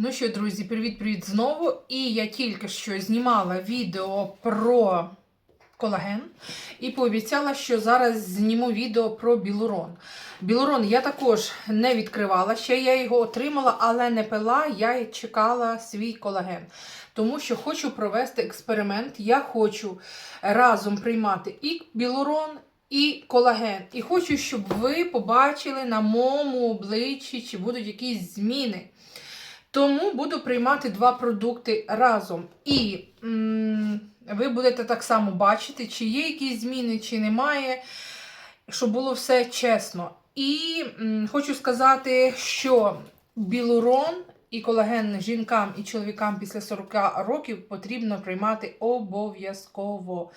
Ну що, друзі, привіт-привіт знову. І я тільки що знімала відео про колаген і пообіцяла, що зараз зніму відео про білурон. Білурон я також не відкривала, ще я його отримала, але не пила, я чекала свій колаген. Тому що хочу провести експеримент. Я хочу разом приймати і білурон, і колаген. І хочу, щоб ви побачили на моєму обличчі, чи будуть якісь зміни. Тому буду приймати два продукти разом. І м, ви будете так само бачити, чи є якісь зміни, чи немає, щоб було все чесно. І м, хочу сказати, що білурон і колаген жінкам і чоловікам після 40 років потрібно приймати обов'язково.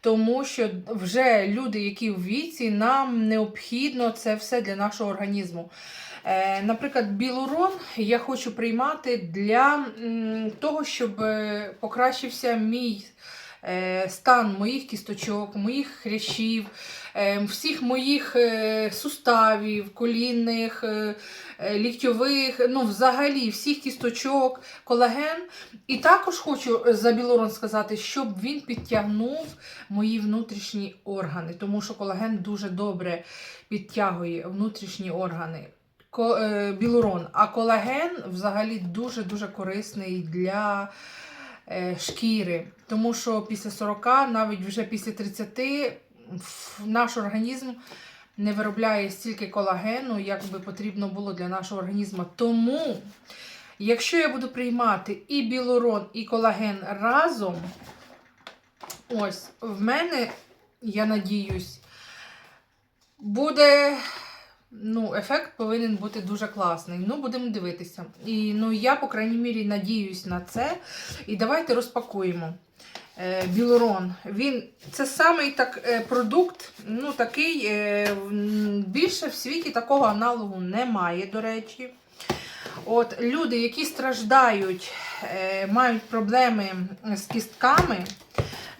Тому що вже люди, які в віці, нам необхідно це все для нашого організму. Е, Наприклад, білурон я хочу приймати для того, щоб е, покращився мій стан моїх кісточок, моїх хрящів, е, всіх моїх е, суставів, колінних, е, е, ліктьових, ну, взагалі всіх кісточок, колаген. І також хочу за білурон сказати, щоб він підтягнув мої внутрішні органи, тому що колаген дуже добре підтягує внутрішні органи е, білурон. А колаген взагалі дуже-дуже корисний для е, шкіри. Тому що після 40, навіть вже після 30, наш організм не виробляє стільки колагену, як би потрібно було для нашого організму. Тому, якщо я буду приймати і білурон, і колаген разом, ось в мене, я надіюсь, буде Ну, ефект повинен бути дуже класний. Ну, будемо дивитися. І ну, я, по крайній мірі, надіюсь на це. І давайте розпакуємо. Е, Білурон. Він це самий так, е, продукт, ну, такий, е, більше в світі такого аналогу немає, до речі. От Люди, які страждають, мають проблеми з кістками.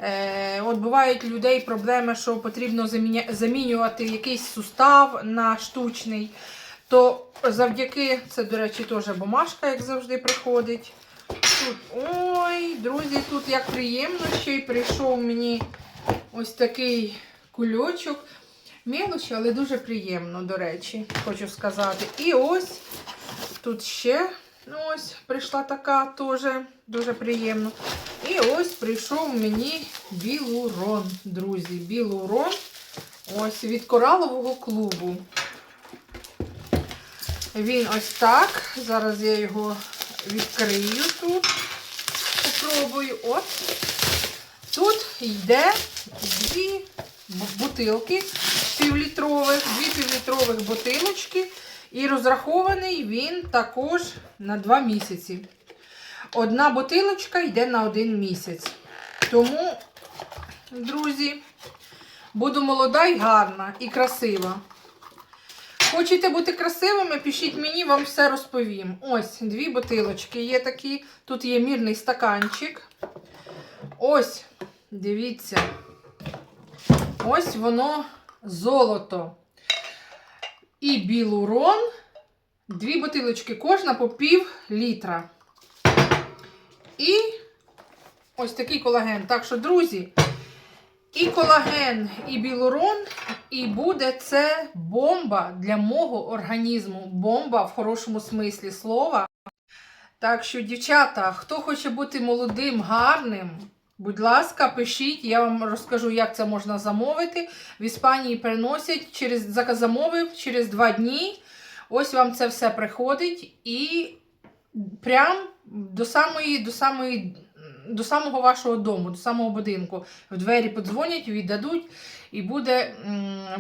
Е, От бувають людей проблеми, що потрібно замінювати якийсь сустав на штучний. То завдяки, це, до речі, теж бумажка, як завжди, приходить. Тут, ой, друзі, тут як приємно, ще й прийшов мені ось такий кульочок. Мілочі, але дуже приємно, до речі, хочу сказати. І ось тут ще ну, ось прийшла така теж дуже приємно. І ось прийшов мені білурон, друзі. Білурон ось від коралового клубу. Він ось так. Зараз я його відкрию тут. Попробую. От. Тут йде дві бутилки півлітрових, дві півлітрових бутилочки. І розрахований він також на 2 місяці. Одна бутилочка йде на один місяць. Тому, друзі, буду молода і гарна, і красива. Хочете бути красивими, пишіть мені, вам все розповім. Ось дві бутилочки є такі. Тут є мірний стаканчик. Ось, дивіться. Ось воно золото. І білурон. Дві бутилочки кожна по пів літра. І ось такий колаген. Так що, друзі, і колаген, і білурон, і буде це бомба для мого організму. Бомба в хорошому смислі слова. Так що, дівчата, хто хоче бути молодим, гарним, будь ласка, пишіть, я вам розкажу, як це можна замовити. В Іспанії приносять через заказ замовив через два дні. Ось вам це все приходить і прям до самої, до самої, до самого вашого дому, до самого будинку. В двері подзвонять, віддадуть, і буде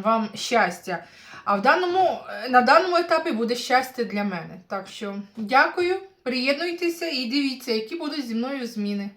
вам щастя. А в даному, на даному етапі буде щастя для мене. Так що дякую, приєднуйтеся і дивіться, які будуть зі мною зміни.